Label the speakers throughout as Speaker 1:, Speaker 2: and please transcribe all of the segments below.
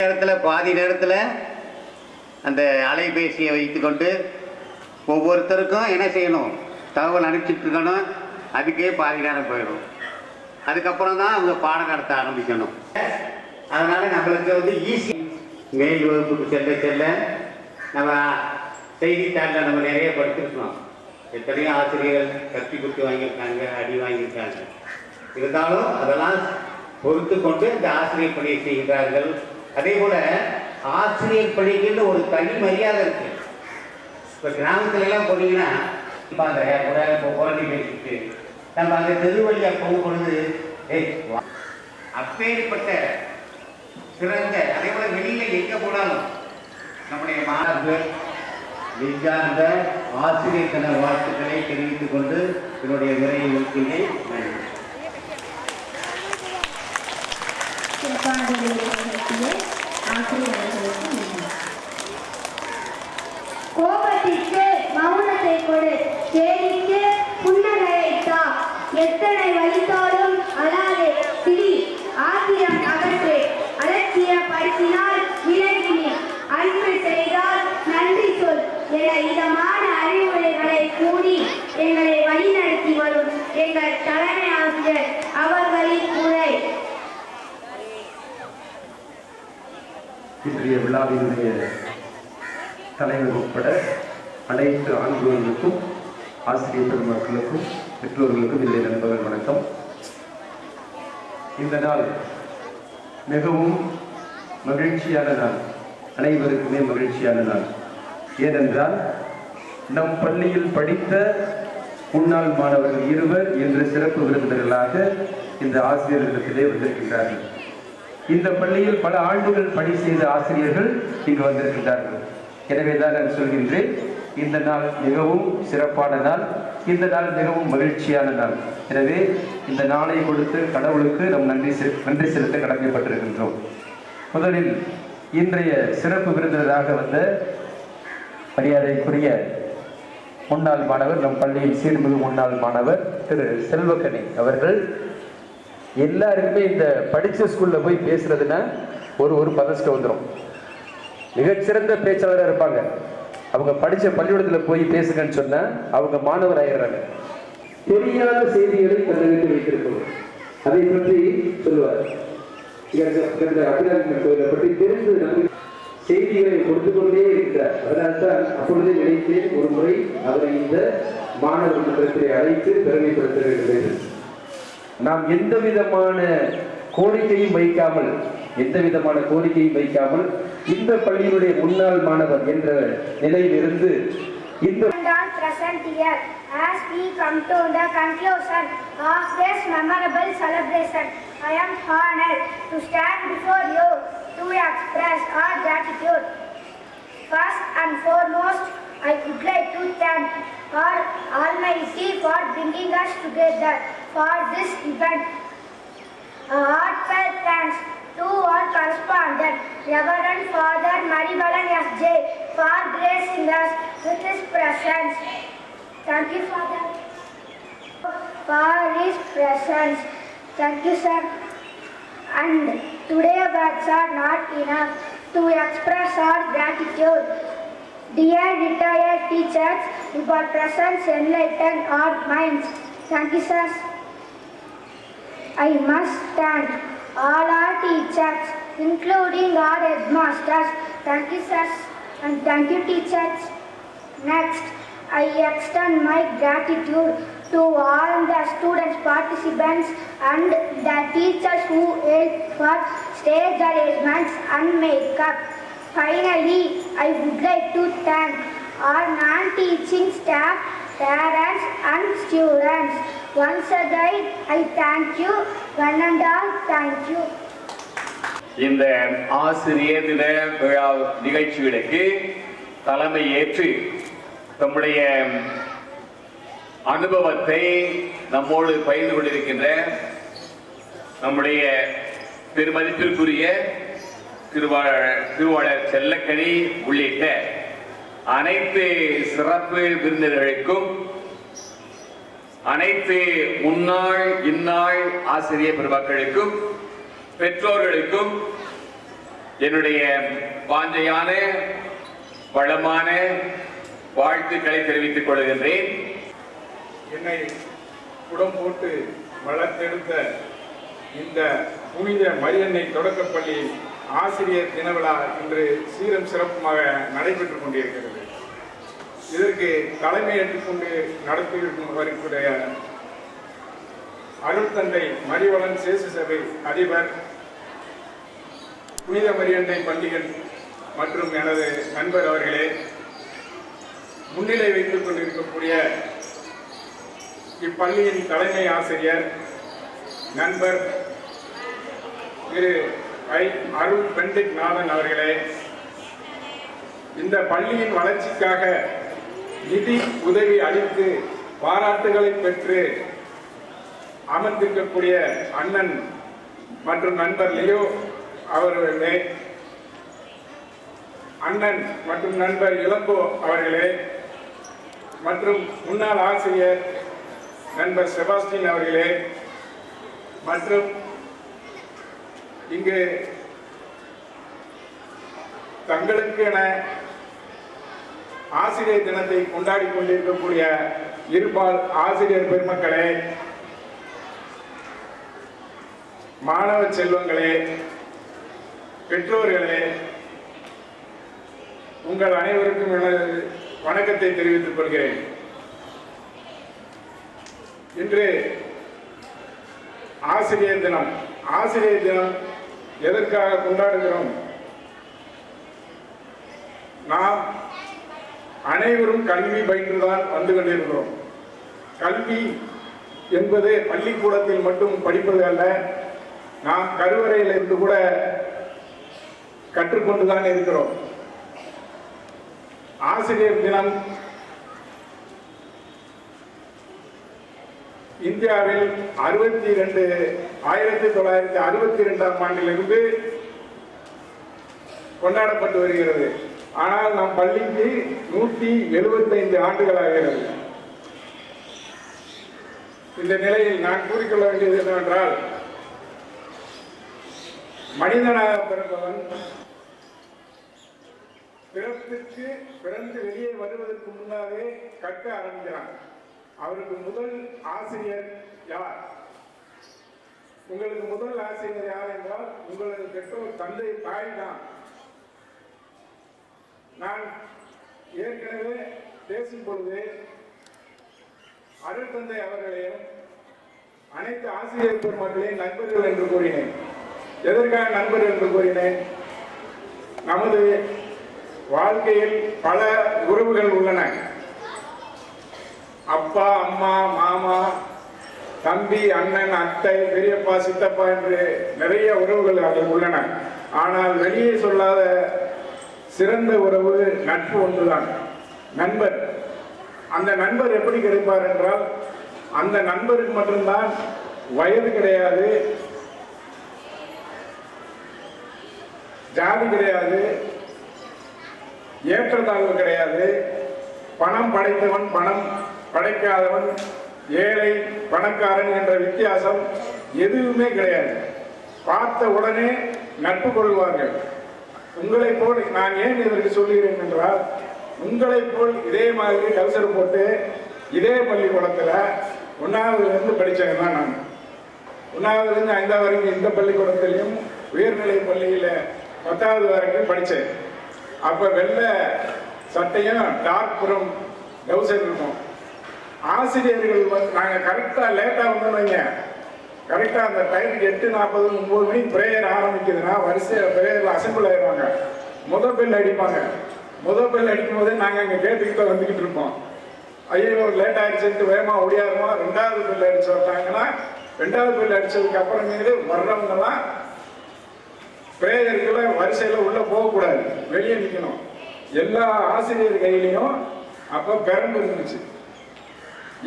Speaker 1: நேரத்தில் பாதி நேரத்தில் அந்த அலைபேசியை வைத்துக்கொண்டு ஒவ்வொருத்தருக்கும் என்ன செய்யணும்? தகவல் அனுப்பிச்சிட்டு இருக்கணும் அதுக்கே பாதி நேரம் போயிடும். அதுக்கப்புறம் தான் அவங்க பாடம் நடத்த ஆரம்பிக்கணும். அதனால் நம்மளுக்கு வந்து ஈஸி மேல் வகுப்புக்கு செல்ல செல்ல நம்ம செய்தித்தாளில் நம்ம நிறைய படிச்சிருக்கோம். எத்தனையோ ஆசிரியர்கள் கத்தி குத்தி வாங்கியிருக்காங்க அடி வாங்கியிருக்காங்க. இருந்தாலும் அதெல்லாம் பொறுத்து கொண்டு இந்த ஆசிரியர் பணியை செய்கிறார்கள். அதே போல ஆசிரியர் பணிக்குன்னு ஒரு தனி மரியாதை இருக்கு. இப்போ கிராமத்துல எல்லாம் போனீங்கன்னா இப்போ அந்த கூட இப்போ குழந்தை பேசிட்டு நம்ம அந்த தெரு வழியா போகும் ஏய் அப்பேற்பட்ட சிறந்த அதே போல வெளியில எங்க போனாலும் நம்முடைய மாணவர்கள் நெஞ்சார்ந்த ஆசிரியர் தன வாழ்த்துக்களை தெரிவித்துக் கொண்டு என்னுடைய விரைவில் முடிக்கின்றேன் நன்றி
Speaker 2: ஆசிரியர்களுக்கு நன்றி. கோபத்திற்கு மௌனத்தை கொடு கேலிக்கு புன்னகையை தா எத்தனை வலித்தாலும்
Speaker 3: இன்றைய விழாவினுடைய தலைவர் உட்பட அனைத்து ஆண்களுக்கும் ஆசிரியர் பெருமக்களுக்கும் பெற்றோர்களுக்கும் இல்லை நண்பர்கள் வணக்கம். இந்த நாள் மிகவும் மகிழ்ச்சியான நாள். அனைவருக்குமே மகிழ்ச்சியான நாள். ஏனென்றால் நம் பள்ளியில் படித்த முன்னாள் மாணவர்கள் இருவர் இன்று சிறப்பு விருந்தினர்களாக இந்த ஆசிரியர்களிடத்திலே வந்திருக்கின்றார்கள். இந்த பள்ளியில் பல ஆண்டுகள் பணி செய்த ஆசிரியர்கள் இங்கு வந்திருக்கின்றார்கள். எனவே தான் நான் சொல்கின்றேன் இந்த நாள் மிகவும் சிறப்பான நாள் இந்த நாள் மிகவும் மகிழ்ச்சியான நாள். எனவே இந்த நாளை கொடுத்து கடவுளுக்கு நம் நன்றி செ- நன்றி செலுத்த கடமைப்பட்டிருக்கின்றோம். முதலில் இன்றைய சிறப்பு விருந்தினராக வந்த மரியாதைக்குரிய முன்னாள் மாணவர் நம் பள்ளியின் சீர்மிகு முன்னாள் மாணவர் திரு செல்வக்கனி அவர்கள் எல்லாருக்குமே இந்த படித்த ஸ்கூலில் போய் பேசுறதுன்னா ஒரு ஒரு பதஸ்டம் வந்துடும் மிகச்சிறந்த பேச்சாளராக இருப்பாங்க. அவங்க படித்த பள்ளிக்கூடத்தில் போய் பேசுங்கன்னு சொன்னால் அவங்க மாணவர் ஆயிடுறாங்க. தெரியாத செய்திகளை தன்னிட்டு வைத்திருப்பவர். அதை பற்றி சொல்லுவார். அபிராமி கோயிலை பற்றி தெரிந்து நம்பி செய்திகளை கொடுத்து கொண்டே இருக்கிறார். அதனால்தான் அப்பொழுதே நினைத்தேன் ஒரு முறை அவரை இந்த மாணவர் மன்றத்தை அழைத்து பெருமைப்படுத்த வேண்டும். நாம் எந்த விதமான கோரிக்கையும் வைக்காமல் எந்த விதமான கோரிக்கையும் வைக்காமல் இந்த பள்ளியினுடைய முன்னாள் மாணவர் என்ற நிலையிலிருந்து இந்த
Speaker 4: And all present here as we come to the conclusion of this memorable celebration. I am honored to stand before you to express our gratitude. First and foremost, I would like to thank our Almighty for bringing us together for this event. Heartfelt thanks to our correspondent, Reverend Father Maribalan S.J. for gracing us with his presence. Thank you, Father, for his presence. Thank you, sir. And today words are not enough to express our gratitude. Dear retired teachers, your presence enlightened our minds. Thank you, sir. I must thank all our teachers, including our headmasters. Thank you, sir, and thank you, teachers. Next, I extend my gratitude to all the students, participants, and the teachers who helped for stage arrangements and makeup. Finally, I would like to thank our non-teaching staff, parents, and students. Once again, I thank you, one and all, thank you.
Speaker 5: இந்த ஆசிரியர் தின விழா நிகழ்ச்சிகளுக்கு தலைமை ஏற்று தம்முடைய அனுபவத்தை நம்மோடு பகிர்ந்து கொண்டிருக்கின்ற நம்முடைய பெருமதிப்பிற்குரிய திருவாளர் திருவாளர் செல்லக்கனி உள்ளிட்ட அனைத்து சிறப்பு விருந்தினர்களுக்கும் அனைத்து முன்னாள் இந்நாள் ஆசிரியர் பெருமக்களுக்கும் பெற்றோர்களுக்கும் என்னுடைய வாஞ்சையான வளமான வாழ்த்துக்களை தெரிவித்துக் கொள்கின்றேன்.
Speaker 6: என்னை குடம் போட்டு வளர்த்தெடுத்த இந்த புனித மரியன்னை தொடக்கப்பள்ளி ஆசிரியர் தினவிழா இன்று சீரம் சிறப்புமாக நடைபெற்றுக் கொண்டிருக்கிறது. இதற்கு தலைமை கொண்டு நடத்தியிருக்கும் அவருக்குடைய அருட்தந்தை மரிவளன் சேசு சபை அதிபர் புனித மரியண்டை பண்டிகன் மற்றும் எனது நண்பர் அவர்களே முன்னிலை வைத்துக் கொண்டிருக்கக்கூடிய இப்பள்ளியின் தலைமை ஆசிரியர் நண்பர் திரு ஐ. அருள் பெண்டிக் நாதன் அவர்களே இந்த பள்ளியின் வளர்ச்சிக்காக நிதி உதவி அளித்து பாராட்டுகளை பெற்று அமர்ந்திருக்கக்கூடிய அண்ணன் மற்றும் நண்பர் லியோ அவர்களே அண்ணன் மற்றும் நண்பர் இளம்போ அவர்களே மற்றும் முன்னாள் ஆசிரியர் நண்பர் செபாஸ்டின் அவர்களே மற்றும் இங்கு தங்களுக்கு என ஆசிரியர் தினத்தை கொண்டாடி கொண்டிருக்கக்கூடிய இருபால் ஆசிரியர் பெருமக்களே மாணவ செல்வங்களே பெற்றோர்களே உங்கள் அனைவருக்கும் எனது வணக்கத்தை தெரிவித்துக் கொள்கிறேன். இன்று ஆசிரியர் தினம். ஆசிரியர் தினம் எதற்காக கொண்டாடுகிறோம்? நாம் அனைவரும் கல்வி பயின்றுதான் வந்து கொண்டிருக்கிறோம். கல்வி என்பது பள்ளிக்கூடத்தில் மட்டும் படிப்பது அல்ல நாம் கருவறையில் இருந்து கூட கற்றுக்கொண்டுதான் இருக்கிறோம். ஆசிரியர் தினம் இந்தியாவில் அறுபத்தி ரெண்டு ஆயிரத்தி தொள்ளாயிரத்தி அறுபத்தி ரெண்டாம் ஆண்டிலிருந்து கொண்டாடப்பட்டு வருகிறது. ஆனால் நம் பள்ளிக்கு நூற்றி எழுபத்தைந்து ஆண்டுகளாக இந்த நிலையில் நான் கூறிக்கொள்ள வேண்டியது என்னவென்றால் மனிதனாக பிறந்தவன் பிறப்பிற்கு பிறந்து வெளியே வருவதற்கு முன்னாலே கற்க ஆரம்பிக்கிறான். அவருக்கு முதல் ஆசிரியர் யார்? உங்களுக்கு முதல் ஆசிரியர் யார் என்றால் உங்களது பெற்றோர் தந்தை தாய் தான். நான் ஏற்கனவே பேசும் பொழுது அருட்தந்தை அவர்களையும் அனைத்து ஆசிரியர் பெருமக்களையும் நண்பர்கள் என்று கூறினேன். எதற்காக நண்பர்கள் என்று கூறினேன்? நமது வாழ்க்கையில் பல உறவுகள் உள்ளன. அப்பா அம்மா மாமா தம்பி அண்ணன் அத்தை பெரியப்பா சித்தப்பா என்று நிறைய உறவுகள் அதில் உள்ளன. ஆனால் வெளியே சொல்லாத சிறந்த உறவு நட்பு ஒன்றுதான். நண்பர். அந்த நண்பர் எப்படி கிடைப்பார் என்றால் அந்த நண்பருக்கு மட்டும்தான் வயது கிடையாது ஜாதி கிடையாது ஏற்றத்தாழ்வு கிடையாது பணம் படைத்தவன் பணம் படைக்காதவன் ஏழை பணக்காரன் என்ற வித்தியாசம் எதுவுமே கிடையாது. பார்த்த உடனே நட்பு கொள்வார்கள். உங்களை போல் நான் ஏன் இதற்கு சொல்லுகிறேன் என்றால் உங்களை போல் இதே மாதிரி கல்சர் போட்டு இதே பள்ளிக்கூடத்தில் ஒன்றாவதுலேருந்து படித்தேன் தான் நான். ஒன்றாவதுலேருந்து ஐந்தாவது வரைக்கும் இந்த பள்ளிக்கூடத்திலையும் உயர்நிலை பள்ளியில் பத்தாவது வரைக்கும் படித்தேன். அப்போ வெள்ளை சட்டையும் டார்க் புறம் கவுசர் இருக்கும். ஆசிரியர்கள் நாங்கள் கரெக்டாக லேட்டாக வந்தோம்னு வைங்க. கரெக்டாக அந்த டைமுக்கு எட்டு நாற்பது ஒம்பது மணிக்கு ப்ரேயர் ஆரம்பிக்குதுன்னா வரிசையில் ப்ரேயரில் அசம்பிள் ஆயிடுவாங்க. முத பெல் அடிப்பாங்க. முத பெல் அடிக்கும் போதே நாங்கள் அங்கே கேட்டுக்கிட்ட வந்துக்கிட்டு இருப்போம். ஐயோ லேட் ஆயிடுச்சுன்ட்டு வேகமாக ஓடியாருமா? ரெண்டாவது பெல் அடிச்சு வந்தாங்கன்னா ரெண்டாவது பெல் அடிச்சதுக்கு அப்புறமேலே வர்றவங்கெல்லாம் பிரேயருக்குள்ள வரிசையில் உள்ளே போகக்கூடாது வெளியே நிற்கணும் எல்லா ஆசிரியர் கையிலையும் அப்போ பெரம்பு இருந்துச்சு.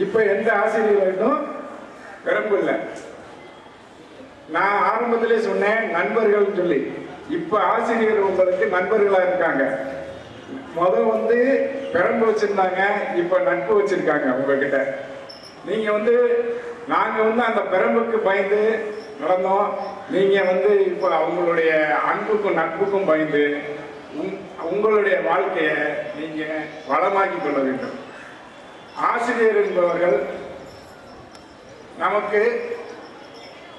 Speaker 6: இப்போ எந்த ஆசிரியர்கிட்டும் பெரம்பு இல்லை. நான் ஆரம்பத்திலே சொன்னேன் நண்பர்கள் சொல்லி. இப்போ ஆசிரியர் உங்களுக்கு நண்பர்களாக இருக்காங்க. முத வந்து பெரம்பு வச்சிருந்தாங்க இப்போ நட்பு வச்சிருக்காங்க உங்ககிட்ட. நீங்க வந்து நாங்க வந்து அந்த பெரம்புக்கு பயந்து நடந்தோம். நீங்க வந்து இப்போ அவங்களுடைய அன்புக்கும் நட்புக்கும் பயந்து உங்- உங்களுடைய வாழ்க்கையை நீங்க வளமாக்கி கொள்ள வேண்டும். ஆசிரியர் என்பவர்கள் நமக்கு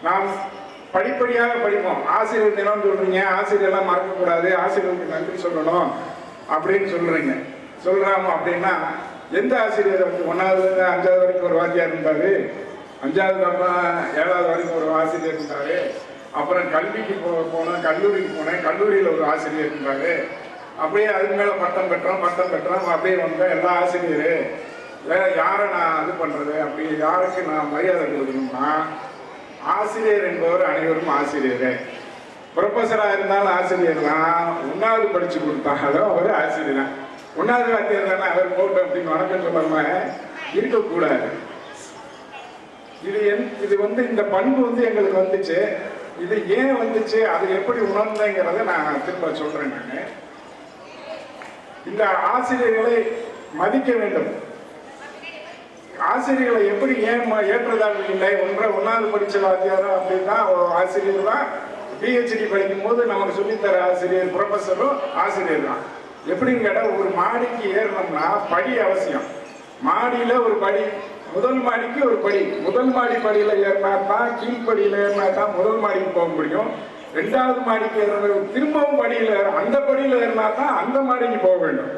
Speaker 6: நாம் படிப்படியாக படிப்போம். ஆசிரியர் தினம் சொல்றீங்க ஆசிரியர்லாம் மறக்கக்கூடாது ஆசிரியருக்கு நன்றி சொல்லணும் அப்படின்னு சொல்றீங்க. சொல்றாங்க அப்படின்னா எந்த ஆசிரியர் ஒன்றாவது அஞ்சாவது வரைக்கும் ஒரு வாத்தியார் இருந்தாரு? அஞ்சாவது அப்புறம் ஏழாவது வரைக்கும் ஒரு ஆசிரியர் இருந்தாரு. அப்புறம் கல்விக்கு போ போனேன் கல்லூரிக்கு போனேன் கல்லூரியில் ஒரு ஆசிரியர் இருந்தாரு. அப்படியே அதுக்கு மேலே பட்டம் பெற்றோம் பட்டம் பெற்றோம் அப்படியே வந்தேன் எல்லா ஆசிரியர் வேற யாரை நான் இது பண்றது? அப்படி யாருக்கு நான் மரியாதை கொடுக்கணும்னா? ஆசிரியர் என்பவர் அனைவரும் ஆசிரியரே. ப்ரொஃபஸராக இருந்தாலும் ஆசிரியர் தான். ஒன்றாவது படிச்சு கொடுத்தாலும் அவர் ஆசிரியர். தான் ஒன்றாவது வாத்தியார் தானே அவர் போட்டு அப்படின்னு வணக்கம் சொல்லாம இருக்கக்கூடாது. இது என் இது வந்து இந்த பண்பு வந்து எங்களுக்கு வந்துச்சு. இது ஏன் வந்துச்சு அது எப்படி உணர்ந்தேங்கிறத நான் திரும்ப சொல்றேன் நான். இந்த ஆசிரியர்களை மதிக்க வேண்டும். ஆசிரியர்களை எப்படி ஏன் ம- ஏற்றதாழ்வு இல்லை ஒன்றை ஒன்றாவது படித்த வாத்தியாரோ அப்படின்னா ஆசிரியர் தான். பிஹெச்டி படிக்கும் போது நமக்கு சொல்லித்தர ஆசிரியர் ப்ரொஃபஸரும் ஆசிரியர் தான். எப்படின்னு கேட்டால் ஒரு மாடிக்கு ஏறணும்னா படி அவசியம். மாடியில் ஒரு படி முதல் மாடிக்கு ஒரு படி. முதல் மாடி படியில் ஏறினா தான் கீழ்ப்படியில் ஏறினா தான் முதல் மாடிக்கு போக முடியும். ரெண்டாவது மாடிக்கு ஏறின திரும்பவும் படியில் ஏற அந்த படியில் ஏறினா தான் அந்த மாடிக்கு போக வேண்டும்.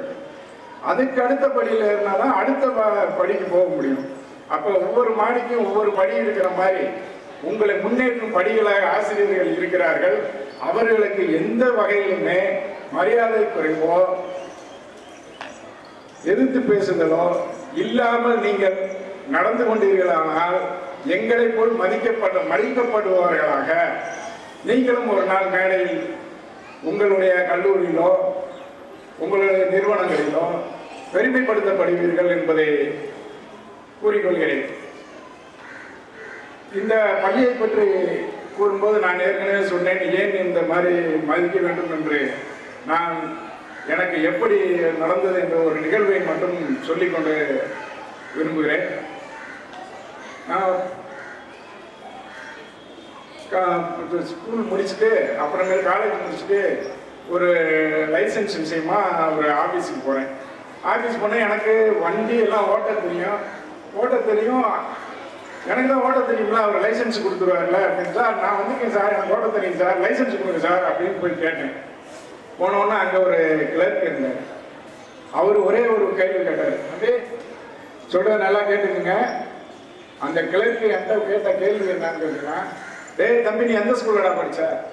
Speaker 6: அதுக்கு அடுத்த படியில் ஏறினா தான் அடுத்த படிக்கு போக முடியும். அப்போ ஒவ்வொரு மாடிக்கும் ஒவ்வொரு படி இருக்கிற மாதிரி உங்களை முன்னேற்றும் படிகளாக ஆசிரியர்கள் இருக்கிறார்கள். அவர்களுக்கு எந்த வகையிலுமே மரியாதை குறைவோ எதிர்த்து பேசுதலோ இல்லாமல் நீங்கள் நடந்து கொண்டீர்களானால் எங்களை போல் மதிக்கப்பட்ட மதிக்கப்படுபவர்களாக நீங்களும் ஒரு நாள் மேடையில் உங்களுடைய கல்லூரியிலோ உங்களுடைய நிறுவனங்களிலும் பெருமைப்படுத்தப்படுவீர்கள் என்பதை கூறிக்கொள்கிறேன். இந்த பள்ளியை பற்றி கூறும்போது நான் ஏற்கனவே சொன்னேன் ஏன் இந்த மாதிரி மதிக்க வேண்டும் என்று. நான் எனக்கு எப்படி நடந்தது என்ற ஒரு நிகழ்வை மட்டும் சொல்லிக்கொண்டு விரும்புகிறேன். நான் ஸ்கூல் முடிச்சுட்டு அப்புறமேல் காலேஜ் முடிச்சுட்டு ஒரு லைசன்ஸ் விஷயமா ஒரு ஆஃபீஸுக்கு போகிறேன் ஆஃபீஸ் போனேன் எனக்கு வண்டி எல்லாம் ஓட்ட தெரியும். ஓட்ட தெரியும். எனக்கு தான் ஓட்ட தெரியுங்களா அவர் லைசன்ஸ் கொடுத்துருவார்ல அப்படின்னு. சார் நான் வந்திருக்கேன் சார் எனக்கு ஓட்ட தெரியும் சார். லைசன்ஸ் கொடுங்க சார் அப்படின்னு போய் கேட்டேன். போனோன்னா அங்கே ஒரு கிளர்க் இருந்தார். அவர் ஒரே ஒரு கேள்வி கேட்டார். அப்படியே சொல்கிறத நல்லா கேட்டுக்குங்க. அந்த கிளர்க்கு எந்த கேட்ட கேள்வி என்னன்னு கேட்டீங்கன்னா டேய் தம்பி நீ எந்த ஸ்கூல்லடா படித்த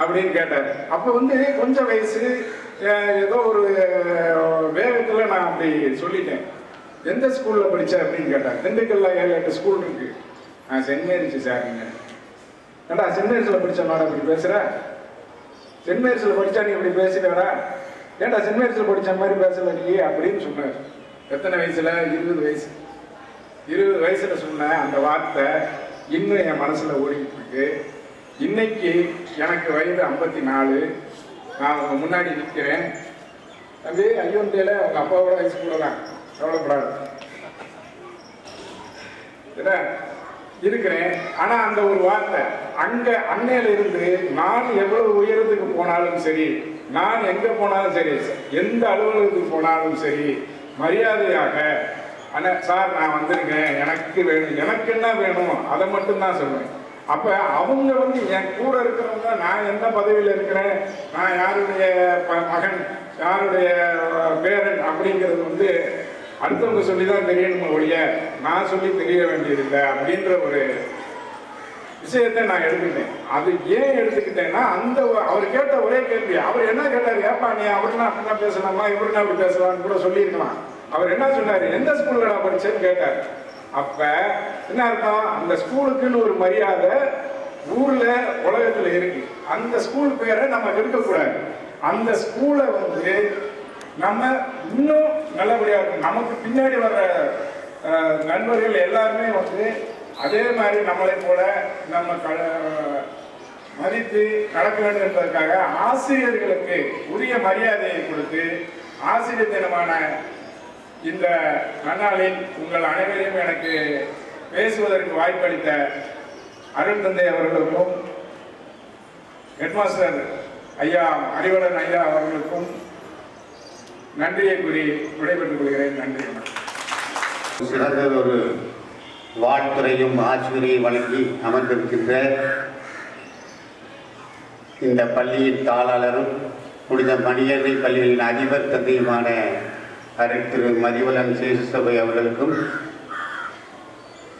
Speaker 6: அப்படின்னு கேட்டார். அப்போ வந்து கொஞ்சம் வயசு ஏதோ ஒரு வேகத்தில் நான் அப்படி சொல்லிட்டேன். எந்த ஸ்கூலில் படித்தேன் அப்படின்னு கேட்டார். திண்டுக்கல்ல ஏழு எட்டு ஸ்கூல் இருக்கு. நான் சென்ட் மேரிஸ் சார்ங்க. ஏண்டா சென்ட் மேரிஸில் படித்த மேடம் இப்படி பேசுகிற சென்ட் மேரிஸில் படித்தா நீ இப்படி பேசுகிறடா ஏண்டா சென்ட் மேரிஸில் படித்த மாதிரி பேசல நீ? அப்படின்னு சொன்னார். எத்தனை வயசில்? இருபது வயசு. இருபது வயசில் சொன்ன அந்த வார்த்தை இன்னும் என் மனசில் ஓடிக்கிட்டு இருக்கு. இன்னைக்கு எனக்கு வயது ஐம்பத்தி நாலு நான் உங்க முன்னாடி நிற்கிறேன் தம்பி ஐயோன்றையில அவங்க அப்பாவோட வயசு கூட தான் கவலைப்படாது இருக்கிறேன். ஆனா அந்த ஒரு வார்த்தை அங்க அன்னையில இருந்து நான் எவ்வளவு உயரத்துக்கு போனாலும் சரி நான் எங்க போனாலும் சரி எந்த அலுவலகத்துக்கு போனாலும் சரி மரியாதையாக ஆனால் சார் நான் வந்திருக்கேன். எனக்கு வேணும். எனக்கு என்ன வேணும்? அதை மட்டும் தான் சொல்லுவேன் அப்ப அவங்க வந்து என் கூட இருக்கிறவங்க நான் எந்த பதவியில் இருக்கிறேன்? நான் யாருடைய ப- மகன் யாருடைய பேரன் அப்படிங்கிறது வந்து அடுத்தவங்க சொல்லி தான் தெரியணுமே ஒழிய நான் சொல்லி தெரிய வேண்டியதில்லை அப்படின்ற ஒரு விஷயத்தை நான் எடுத்துக்கிட்டேன். அது ஏன் எடுத்துக்கிட்டேன்னா அந்த அவர் கேட்ட ஒரே கேள்வி அவர் என்ன கேட்டார்? ஏப்பா நீ அவர்னா அப்படின்னா பேசலாமா இவருனா அப்படி பேசலாம்னு கூட சொல்லியிருக்கலாம். அவர் என்ன சொன்னார்? எந்த ஸ்கூல்லடா நான் படிச்சேன்னு கேட்டார். அப்ப என்ன அர்த்தம்? அந்த ஸ்கூலுக்குன்னு ஒரு மரியாதை ஊர்ல உலகத்துல இருக்கு. அந்த ஸ்கூல் பேரை நம்ம எடுக்கக்கூடாது அந்த ஸ்கூலை வந்து நம்ம இன்னும் நல்லபடியாக இருக்கும் நமக்கு பின்னாடி வர்ற நண்பர்கள் எல்லாருமே வந்து அதே மாதிரி நம்மளை போல நம்ம க- மதித்து நடக்க வேண்டும் என்பதற்காக ஆசிரியர்களுக்கு உரிய மரியாதையை கொடுத்து ஆசிரியர் தினமான இந்த நன்னாளில் உங்கள் அனைவரையும் எனக்கு பேசுவதற்கு வாய்ப்பளித்த அருள் தந்தை அவர்களுக்கும் ஹெட்மாஸ்டர் ஐயா அறிவலன் ஐயா அவர்களுக்கும் நன்றியை கூறி விடைபெற்றுக் கொள்கிறேன். நன்றி சிறந்த
Speaker 1: ஒரு வாழ்த்துறையும் ஆசிரியை வழங்கி அமர்ந்திருக்கின்ற இந்த பள்ளியின் தாளாளரும் புனித மணியர்வை பள்ளிகளின் அதிபர் தந்தையுமான திரு மதிவலன் சேசுசபை அவர்களுக்கும்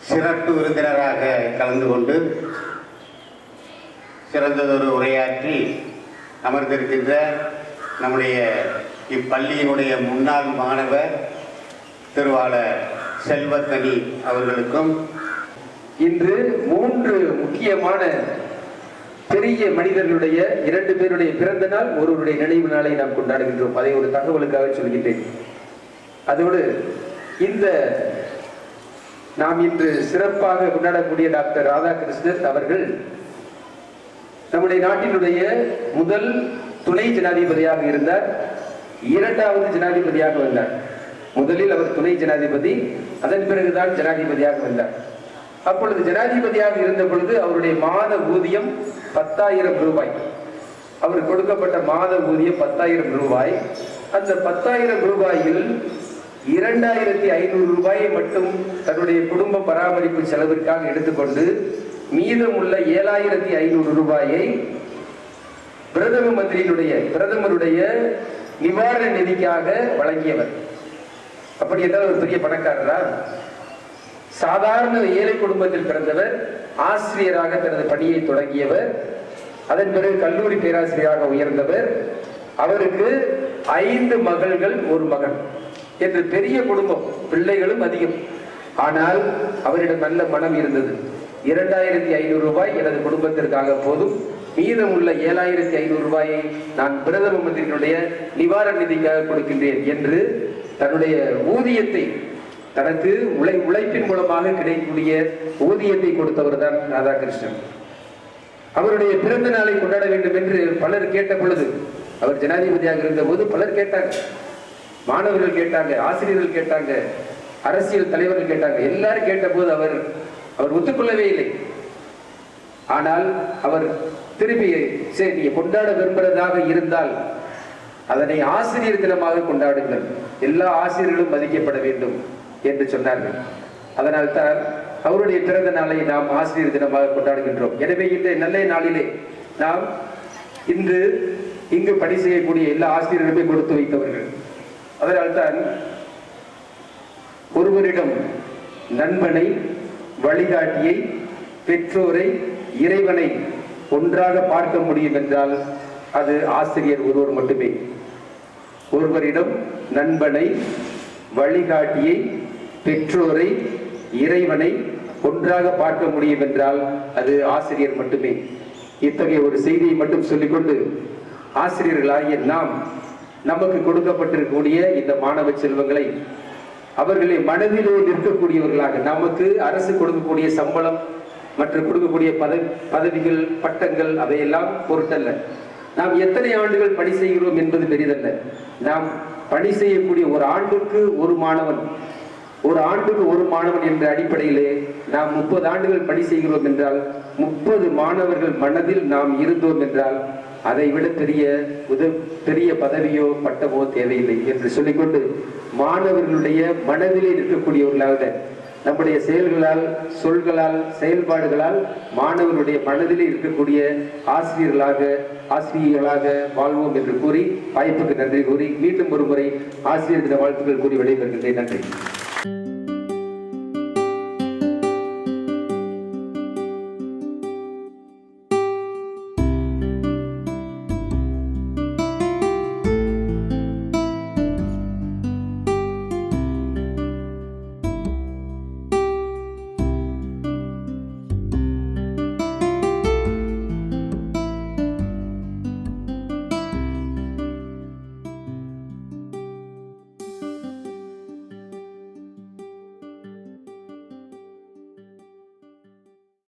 Speaker 1: சிறப்பு விருந்தினராக கலந்து கொண்டு சிறந்ததொரு உரையாற்றி அமர்ந்திருக்கின்ற நம்முடைய இப்பள்ளியினுடைய முன்னாள் மாணவர் திருவாளர் செல்வத்தனி அவர்களுக்கும்
Speaker 3: இன்று மூன்று முக்கியமான பெரிய மனிதர்களுடைய இரண்டு பேருடைய பிறந்த நாள் ஒருவருடைய நினைவு நாளை நாம் கொண்டாடுகின்றோம். அதை ஒரு தகவலுக்காக சொல்கின்றேன். அதோடு இந்த நாம் இன்று சிறப்பாக கொண்டாடக்கூடிய டாக்டர் ராதாகிருஷ்ணன் அவர்கள் நம்முடைய நாட்டினுடைய முதல் துணை ஜனாதிபதியாக இருந்தார். இரண்டாவது ஜனாதிபதியாக வந்தார். முதலில் அவர் துணை ஜனாதிபதி அதன் பிறகுதான் ஜனாதிபதியாக வந்தார். அப்பொழுது ஜனாதிபதியாக இருந்த பொழுது அவருடைய மாத ஊதியம் பத்தாயிரம் ரூபாய். அவர் கொடுக்கப்பட்ட மாத ஊதியம் பத்தாயிரம் ரூபாய். அந்த பத்தாயிரம் ரூபாயில் இரண்டாயிரத்தி ஐநூறு ரூபாயை மட்டும் தன்னுடைய குடும்ப பராமரிப்பு செலவிற்காக எடுத்துக்கொண்டு மீதமுள்ள ஏழாயிரத்தி ஐநூறு ரூபாயை பிரதம மந்திரியினுடைய பிரதமருடைய நிவாரண நிதிக்காக வழங்கியவர். அப்படி என்றால் ஒரு பெரிய பணக்காரரா? சாதாரண ஏழை குடும்பத்தில் பிறந்தவர் ஆசிரியராக தனது பணியை தொடங்கியவர் அதன் பிறகு கல்லூரி பேராசிரியராக உயர்ந்தவர். அவருக்கு ஐந்து மகள்கள் ஒரு மகன். என்று பெரிய குடும்பம் பிள்ளைகளும் அதிகம். ஆனால் அவரிடம் நல்ல மனம் இருந்தது. இரண்டாயிரத்தி ஐநூறு ரூபாய் எனது குடும்பத்திற்காக போதும். மீதம் உள்ள ஏழாயிரத்தி ஐநூறு ரூபாயை நான் பிரதம மந்திரியினுடைய நிவாரண நிதிக்காக கொடுக்கின்றேன் என்று தன்னுடைய ஊதியத்தை தனக்கு உழை உழைப்பின் மூலமாக கிடைக்கக்கூடிய ஊதியத்தை கொடுத்தவர் தான் ராதாகிருஷ்ணன். அவருடைய பிறந்த நாளை கொண்டாட வேண்டும் என்று பலர் கேட்ட பொழுது அவர் ஜனாதிபதியாக இருந்த போது பலர் கேட்டார். மாணவர்கள் கேட்டாங்க ஆசிரியர்கள் கேட்டாங்க அரசியல் தலைவர்கள் கேட்டாங்க எல்லாரும் கேட்டபோது அவர் அவர் ஒத்துக்கொள்ளவே இல்லை. ஆனால் அவர் திருப்பி சரி நீங்க கொண்டாட விரும்புறதாக இருந்தால் அதனை ஆசிரியர் தினமாக கொண்டாடுங்கள். எல்லா ஆசிரியர்களும் மதிக்கப்பட வேண்டும் என்று சொன்னார்கள். அதனால் தான் அவருடைய பிறந்த நாளை நாம் ஆசிரியர் தினமாக கொண்டாடுகின்றோம். எனவே இன்றைய நல்ல நாளிலே நாம் இன்று இங்கு பணி செய்யக்கூடிய எல்லா ஆசிரியர்களுமே கொடுத்து வைத்தவர்கள். அதனால் தான் ஒருவரிடம் நண்பனை வழிகாட்டியை பெற்றோரை இறைவனை ஒன்றாக பார்க்க முடியும் என்றால் அது ஆசிரியர் ஒருவர் மட்டுமே. ஒருவரிடம் நண்பனை வழிகாட்டியை பெற்றோரை இறைவனை ஒன்றாக பார்க்க முடியும் என்றால் அது ஆசிரியர் மட்டுமே. இத்தகைய ஒரு செய்தியை மட்டும் சொல்லிக்கொண்டு ஆசிரியர்களாகிய நாம் நமக்கு கொடுக்கப்பட்டிருக்கக்கூடிய இந்த மாணவ செல்வங்களை அவர்களை மனதிலே நிற்கக்கூடியவர்களாக நமக்கு அரசு கொடுக்கக்கூடிய சம்பளம் மற்றும் கொடுக்கக்கூடிய பதவி பதவிகள் பட்டங்கள் அவையெல்லாம் பொருட்டல்ல. நாம் எத்தனை ஆண்டுகள் பணி செய்கிறோம் என்பது பெரிதல்ல. நாம் பணி செய்யக்கூடிய ஒரு ஆண்டுக்கு ஒரு மாணவன் ஒரு ஆண்டுக்கு ஒரு மாணவன் என்ற அடிப்படையிலே நாம் முப்பது ஆண்டுகள் பணி செய்கிறோம் என்றால் முப்பது மாணவர்கள் மனதில் நாம் இருந்தோம் என்றால் அதை விட பெரிய உத பெரிய பதவியோ பட்டமோ தேவையில்லை என்று சொல்லிக்கொண்டு மாணவர்களுடைய மனதிலே இருக்கக்கூடியவர்களாக நம்முடைய செயல்களால் சொல்களால் செயல்பாடுகளால் மாணவர்களுடைய மனதிலே இருக்கக்கூடிய ஆசிரியர்களாக ஆசிரியர்களாக வாழ்வோம் என்று கூறி வாய்ப்புக்கு நன்றி கூறி மீண்டும் ஒரு முறை ஆசிரியர் தின வாழ்த்துக்கள் கூறி விடைபெறுகின்றேன். நன்றி.